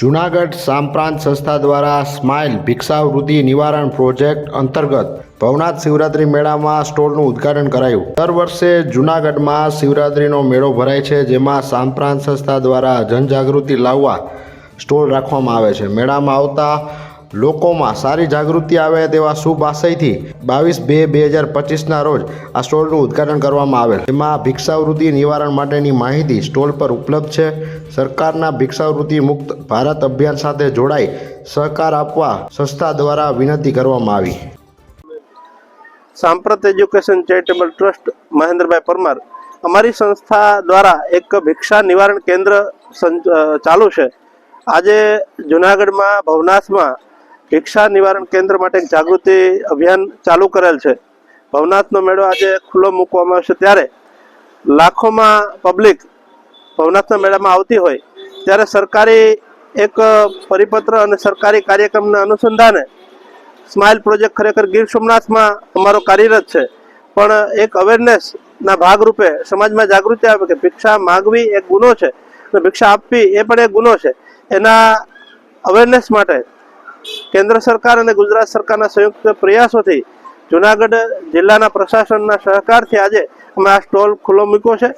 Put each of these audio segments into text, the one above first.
જૂનાગઢ સાંપ્રાંત સંસ્થા દ્વારા સ્માઇલ ભિક્ષાવૃત્તિ નિવારણ પ્રોજેક્ટ અંતર્ગત ભવનાથ શિવરાત્રી મેળામાં સ્ટોલનું ઉદ્ઘાટન કરાયું. દર વર્ષે જૂનાગઢમાં શિવરાત્રીનો મેળો ભરાય છે, જેમાં સાંપ્રાંત સંસ્થા દ્વારા જનજાગૃતિ લાવવા સ્ટોલ રાખવામાં આવે છે. મેળામાં આવતા લોકોમાં સારી જાગૃતિ આવે તેવા શુભ આશયથી બાવીસ બે બે હજાર પચીસના રોજ આ સ્ટોલનું ઉદ્ઘાટન કરવામાં આવેલ. એમાં ભિક્ષાવૃત્તિ નિવારણ માટેની માહિતી સ્ટોલ પર ઉપલબ્ધ છે. સરકારના ભિક્ષાવૃત્તિ મુક્ત ભારત અભિયાન સાથે જોડાઈ સહકાર આપવા સંસ્થા દ્વારા વિનંતી કરવામાં આવી. Samprat education charitable trust Mahendrabhai Parmar અમારી સંસ્થા દ્વારા એક ભિક્ષા નિવારણ કેન્દ્ર ચાલુ છે. આજે જુનાગઢમાં, ભવનાથમાં ભિક્ષા નિવારણ કેન્દ્ર માટે જાગૃતિ અભિયાન ચાલુ કરેલ છે. ભવનાથનો મેળો આજે ખુલ્લો મૂકવામાં આવશે. ત્યારે લાખોમાં પબ્લિક ભવનાથના મેળામાં આવતી હોય, ત્યારે સરકારી એક પરિપત્ર અને સરકારી કાર્યક્રમના અનુસંધાને સ્માઇલ પ્રોજેક્ટ ખરેખર ગીર સોમનાથમાં અમારો કાર્યરત છે. પણ એક અવેરનેસના ભાગરૂપે સમાજમાં જાગૃતિ આવે કે ભિક્ષા માગવી એક ગુનો છે. અને ભિક્ષા આપવી એ પણ એક ગુનો છે. એના અવેરનેસ માટે કેન્દ્ર સરકાર અને ગુજરાત સરકારના સંયુક્ત પ્રયાસોથી જુનાગઢ જિલ્લાના પ્રશાસનના સહકારથી આજે અમે આ સ્ટોલ ખુલ્લો મૂક્યો છે.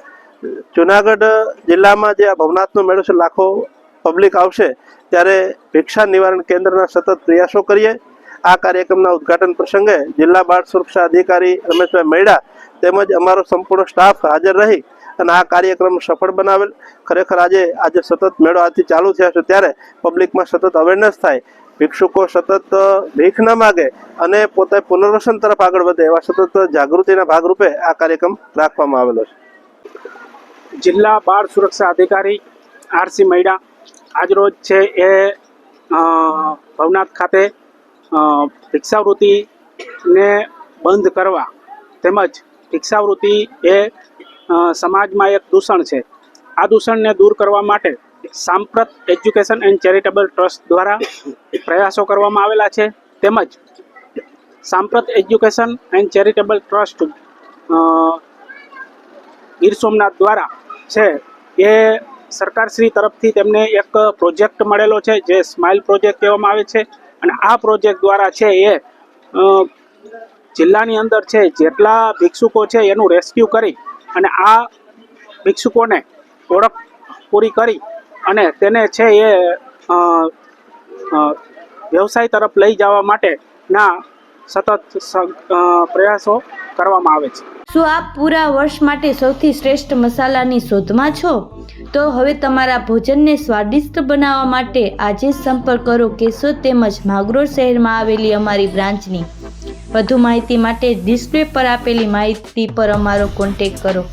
જુનાગઢ જિલ્લામાં જે આ ભવનાથનો મેળો છે, લાખો પબ્લિક આવશે, ત્યારે ભિક્ષા નિવારણ કેન્દ્રના સતત પ્રયાસો કરીએ. આ કાર્યક્રમના ઉદ્ઘાટન પ્રસંગે જિલ્લા બાળ સુરક્ષા અધિકારી રમેશભાઈ મૈડા તેમજ અમારો સંપૂર્ણ સ્ટાફ હાજર રહી અને આ કાર્યક્રમ સફળ બનાવેલ. ખરેખર આજે આજે સતત મેળો આજથી ચાલુ થયા છે, ત્યારે પબ્લિકમાં સતત અવેરનેસ થાય. ભિક્ષુકો સતત ભીખ ન માગે અને પોતે પુનર્વસન તરફ આગળ વધે એવા સતત જાગૃતિના ભાગરૂપે આ કાર્યક્રમ રાખવામાં આવેલો છે. જિલ્લા બાળ સુરક્ષા અધિકારી આરસી મૈડા આજરોજ છે એ ભવનાથ ખાતે ભિક્ષાવૃત્તિને બંધ કરવા તેમજ ભિક્ષાવૃત્તિ એ સમાજમાં એક દૂષણ છે. આ દૂષણને દૂર કરવા માટે સાંપ્રત એજ્યુકેશન એન્ડ ચેરિટેબલ ટ્રસ્ટ દ્વારા પ્રયાસો કરવામાં આવેલા છે. તેમજ Samprat education and charitable trust Gir Somnath દ્વારા છે એ સરકારશ્રી તરફથી તેમને એક પ્રોજેક્ટ મળેલો છે, જે સ્માઇલ પ્રોજેક્ટ કહેવામાં આવે છે. અને આ પ્રોજેક્ટ દ્વારા છે એ જિલ્લાની અંદર છે જેટલા ભિક્ષુકો છે એનું રેસ્ક્યુ કરી અને આ ભિક્ષુકોને ઓળખ પૂરી કરી અને તેને છે એ વ્યવસાય તરફ લઈ જવા માટેના સતત પ્રયાસો કરવામાં આવે છે. શું આપ પૂરા વર્ષ માટે સૌથી શ્રેષ્ઠ મસાલાની શોધમાં છો? તો હવે તમારા ભોજનને સ્વાદિષ્ટ બનાવવા માટે આજે સંપર્ક કરો કેશોદ તેમજ માગરોળ શહેરમાં આવેલી અમારી બ્રાન્ચની. વધુ માહિતી માટે ડિસ્પ્લે પર આપેલી માહિતી પર અમારો કોન્ટેક કરો.